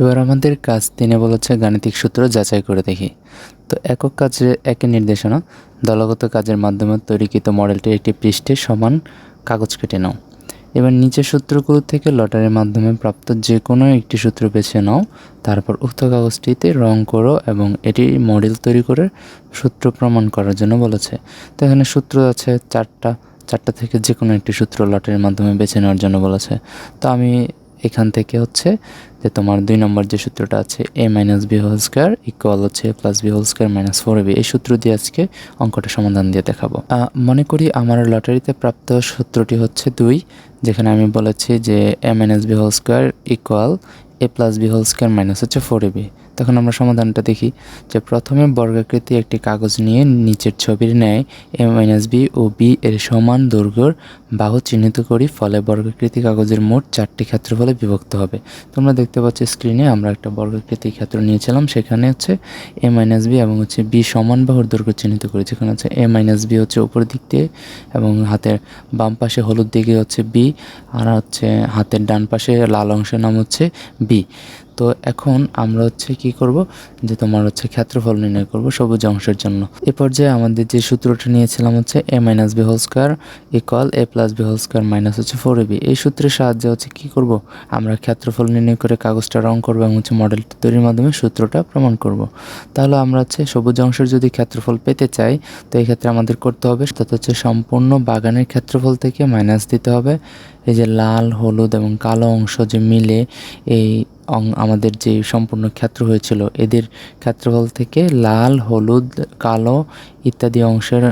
এবার আমাদের কাজ, তিনে বলেছে গাণিতিক সূত্র যাচাই করে দেখি। তো একক কাজের একই নির্দেশনা, দলগত কাজের মাধ্যমে তৈরিকৃত মডেলটির একটি পৃষ্ঠে সমান কাগজ কেটে নাও। এবার নিচের সূত্রগুলো থেকে লটারির মাধ্যমে প্রাপ্ত যে কোনো একটি সূত্র বেছে নাও, তারপর উক্ত কাগজটিতে রং করো এবং এটি মডেল তৈরি করে সূত্র প্রমাণ করার জন্য বলেছে। তো এখানে সূত্র আছে চারটা চারটা থেকে যে কোনো একটি সূত্র লটারির মাধ্যমে বেছে নেওয়ার জন্য বলেছে। তো আমি এখান থেকে হচ্ছে যে তোমার দুই নম্বর যে সূত্রটা আছে A minus B whole square equal হচ্ছে A plus B whole square minus four B এই সূত্র দিয়ে আজকে অঙ্কটা সমাধান দিয়ে দেখাবো। মনে করি আমার লটারিতে প্রাপ্ত সূত্রটি হচ্ছে দুই, যেখানে আমি বলেছি যে A minus B whole square equal A plus B whole square minus হচ্ছে ফোর বি তখন আমরা সমাধানটা দেখি যে প্রথমে বর্গাকৃতি একটি কাগজ নিয়ে নিচের ছবির ন্যায় এ মাইনাস বি ও বি এর সমান দৈর্ঘ্যর বাহু চিহ্নিত করি, ফলে বর্গাকৃতি কাগজের মোট চারটি ক্ষেত্রফলে বিভক্ত হবে। তোমরা দেখতে পাচ্ছ স্ক্রিনে আমরা একটা বর্গাকৃতি ক্ষেত্র নিয়েছিলাম, সেখানে হচ্ছে এ মাইনাস বি এবং হচ্ছে বি সমান বাহুর দৈর্ঘ্য চিহ্নিত করি। যেখানে হচ্ছে এ মাইনাস বি হচ্ছে উপর দিক দিয়ে এবং হাতের বাম পাশে হলুদ দিকে হচ্ছে বি, আর হচ্ছে হাতের ডান পাশে লাল অংশের নাম হচ্ছে বি। তো এখন আমরা হচ্ছে কি করব? যে তোমার হচ্ছে ক্ষেত্রফল নির্ণয় করব সবুজ অংশের জন্য। এ পর্যায়ে আমাদের যে সূত্রটা নিয়েছিলাম হচ্ছে A minus B whole square equal A plus B whole square minus হচ্ছে ফোর বি এই সূত্রের সাহায্যে হচ্ছে কি করব? আমরা ক্ষেত্রফল নির্ণয় করে কাগজটা রং করব এবং হচ্ছে মডেলটা তৈরির মাধ্যমে সূত্রটা প্রমাণ করব। তাহলে আমরা হচ্ছে সবুজ অংশের যদি ক্ষেত্রফল পেতে চাই, তো এই ক্ষেত্রে আমাদের করতে হবে তত হচ্ছে সম্পূর্ণ বাগানের ক্ষেত্রফল থেকে মাইনাস দিতে হবে। এই যে লাল, হলুদ এবং কালো অংশ যে মিলে এই আমাদের যে সম্পূর্ণ ক্ষেত্র হয়েছিল এদের ক্ষেত্রফল থেকে লাল হলুদ কালো ইত্যাদি অংশের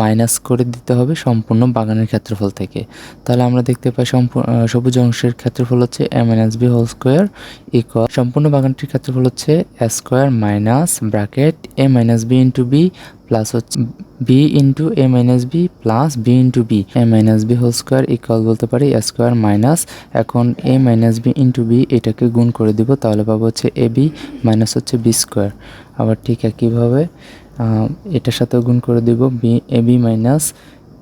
মাইনাস করে দিতে হবে সম্পূর্ণ বাগানের ক্ষেত্রফল থেকে। তাহলে আমরা দেখতে পাই সবুজ অংশের ক্ষেত্রফল হচ্ছে A minus B whole square equal সম্পূর্ণ বাগানটির ক্ষেত্রফল হচ্ছে square minus bracket A minus B into B plus হচ্ছে B into A minus B plus B into B A minus B whole square equal বলতে পারি এ স্কোয়ার মাইনাস এখন A minus B into B এটাকে গুণ করে দিব, তাহলে পাবো হচ্ছে এ বি মাইনাস হচ্ছে বি স্কোয়ার আবার ঠিক একইভাবে এটার সাথে গুণ করে দেব B A B minus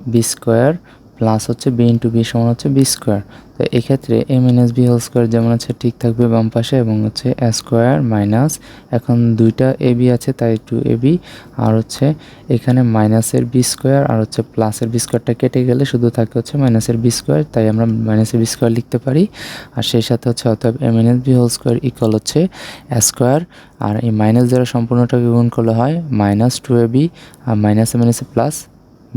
B square plus হচ্ছে বি ইন্টু বি সমান হচ্ছে বি স্কোয়ার তো এক্ষেত্রে A minus B whole square যেমন আছে, ঠিক থাকবে বাম পাশে এবং হচ্ছে এ স্কোয়ার মাইনাস এখন দুইটা এ বি আছে, তাই টু এ বি আর হচ্ছে এখানে মাইনাসের বি স্কোয়ার আর হচ্ছে প্লাসের বি স্কোয়ারটা কেটে গেলে শুধু থাকে হচ্ছে মাইনাসের বি স্কোয়ার তাই আমরা মাইনাসের বি স্কোয়ার লিখতে পারি। আর সেই সাথে হচ্ছে অতএব A minus B whole square equal হচ্ছে এ স্কোয়ার আর এই মাইনাস দ্বারা সম্পূর্ণটাকে গুণ করলে হয় মাইনাস টু এ বি আর মাইনাসে মাইনাসে প্লাস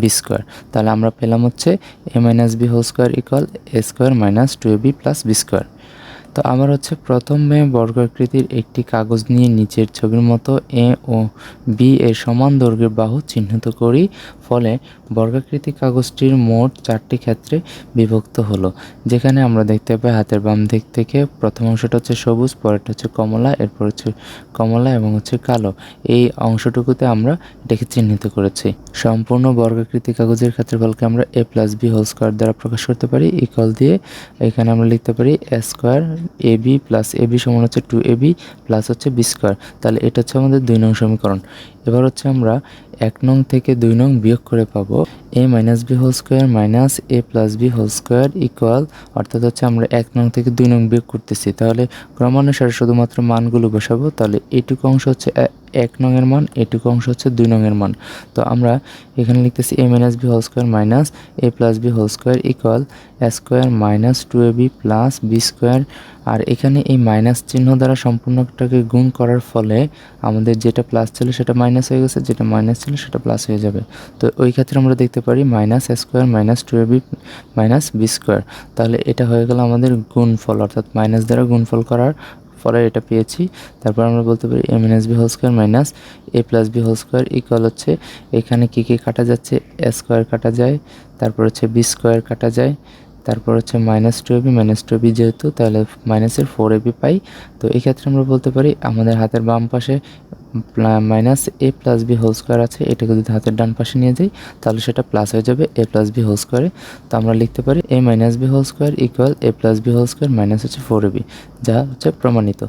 বি স্কোয়ার তাহলে আমরা পেলাম হচ্ছে A minus B whole square equal A square minus two B plus B square তো আমার হচ্ছে প্রথমে বর্গাকৃতির একটি কাগজ নিয়ে নিচের ছবির মতো এ ও বি এর সমান দৈর্ঘ্যের বাহু চিহ্নিত করি। ফলে বর্গাকৃতি কাগজটির মোট চারটি ক্ষেত্রে বিভক্ত হলো, যেখানে আমরা দেখতে পাই হাতের বাম দিক থেকে প্রথম অংশটা হচ্ছে সবুজ, পরেরটা হচ্ছে কমলা, এরপর হচ্ছে কমলা এবং হচ্ছে কালো। এই অংশটুকুতে আমরা এটাকে চিহ্নিত করেছি। সম্পূর্ণ বর্গাকৃতি কাগজের ক্ষেত্রফলকে আমরা A plus B whole square দ্বারা প্রকাশ করতে পারি ইকল দিয়ে এখানে আমরা লিখতে পারি A square A B plus A B সমান হচ্ছে টু এ বি প্লাস হচ্ছে বি স্কোয়ার। তাহলে এটা হচ্ছে আমাদের দুই নং সমীকরণ। এবার হচ্ছে আমরা এক নং থেকে দুই নং বিয়োগ করে পাবো। A minus B whole square minus A plus B whole square equal অর্থাৎ হচ্ছে আমরা এক নং থেকে দুই নং বিয়োগ করতেছি। তাহলে ক্রমানুসারে শুধুমাত্র মানগুলো বসাবো, তাহলে এইটুকু অংশ হচ্ছে এক নংয়ের মান, এটুকু অংশ হচ্ছে দুই নংয়ের মান। তো আমরা এখানে লিখতেছি A minus B whole square minus A plus B whole square equal A square minus two A B plus B square আর এখানে এই মাইনাস চিহ্ন দ্বারা সম্পূর্ণটাকে গুণ করার ফলে আমাদের যেটা প্লাস ছিল সেটা মাইনাস হয়ে গেছে, যেটা মাইনাস ছিল সেটা প্লাস হয়ে যাবে। তো ওই ক্ষেত্রে আমরা দেখতে পারি minus square minus two A B minus B square তাহলে এটা হয়ে গেল আমাদের গুণফল, অর্থাৎ মাইনাস দ্বারা গুণফল করার ফলে এটা পেয়েছি। তারপর আমরা বলতে পারি A minus B whole square minus A plus B whole square equal হচ্ছে এখানে কী কী কাটা যাচ্ছে? এ স্কোয়ার কাটা যায়, তারপর হচ্ছে বি স্কোয়ার কাটা যায়। তারপর হচ্ছে minus two A B minus two A B যেহেতু, তাহলে মাইনাসের ফোর এবি পাই। তো এক্ষেত্রে ক্ষেত্রে আমরা বলতে পারি আমাদের হাতের বাম পাশে minus A plus B whole square আছে, এটাকে যদি হাতের ডান পাশে নিয়ে যাই, তাহলে সেটা প্লাস হয়ে যাবে এ প্লাস বি হোল স্কোয়ারে তো আমরা লিখতে পারি A minus B whole square equal A plus B whole square minus হচ্ছে ফোর এবি যা হচ্ছে প্রমাণিত।